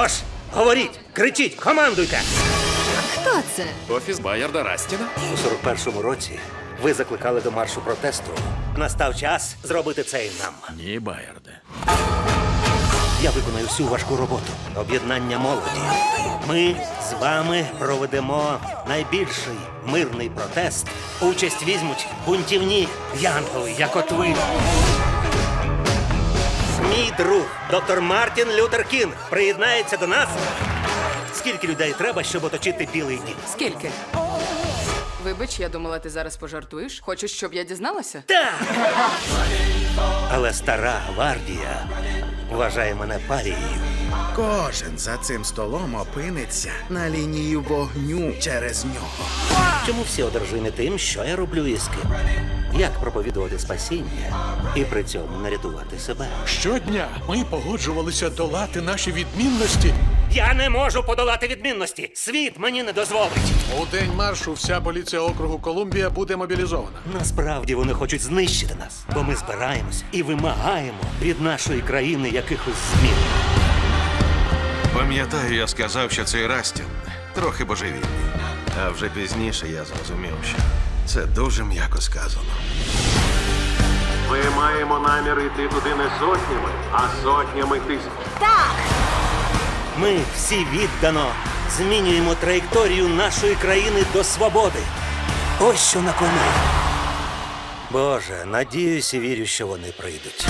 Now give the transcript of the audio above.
Тож, говоріть, кричіть, командуйте! Хто це? Офіс Байарда Растіна? У 41-му році ви закликали до маршу протесту. Настав час зробити це і нам. Ні, Байарде. Я виконаю всю важку роботу. Об'єднання молоді. Ми з вами проведемо найбільший мирний протест. Участь візьмуть бунтівні янголи, як от ви. Друг, доктор Мартін Лютер Кінг, приєднається до нас. Скільки людей треба, щоб оточити білий дім? Скільки? Вибач, я думала, ти зараз пожартуєш. Хочеш, щоб я дізналася? Так! Але стара гвардія вважає мене парією. Кожен за цим столом опиниться на лінії вогню через нього. Чому всі одержимі тим, що я роблю і з ким? Як проповідувати спасіння і при цьому не рятувати себе? Щодня ми погоджувалися долати наші відмінності. Я не можу подолати відмінності. Світ мені не дозволить. У день маршу вся поліція округу Колумбія буде мобілізована. Насправді вони хочуть знищити нас, бо ми збираємось і вимагаємо від нашої країни якихось змін. Пам'ятаю, я сказав, що цей Растін трохи божевільний. А вже пізніше я зрозумів, що це дуже м'яко сказано. Ми маємо намір йти туди не сотнями, а сотнями тисяч. Так! Ми всі віддано змінюємо траєкторію нашої країни до свободи. Ось що на кону. Боже, надіюсь і вірю, що вони прийдуть.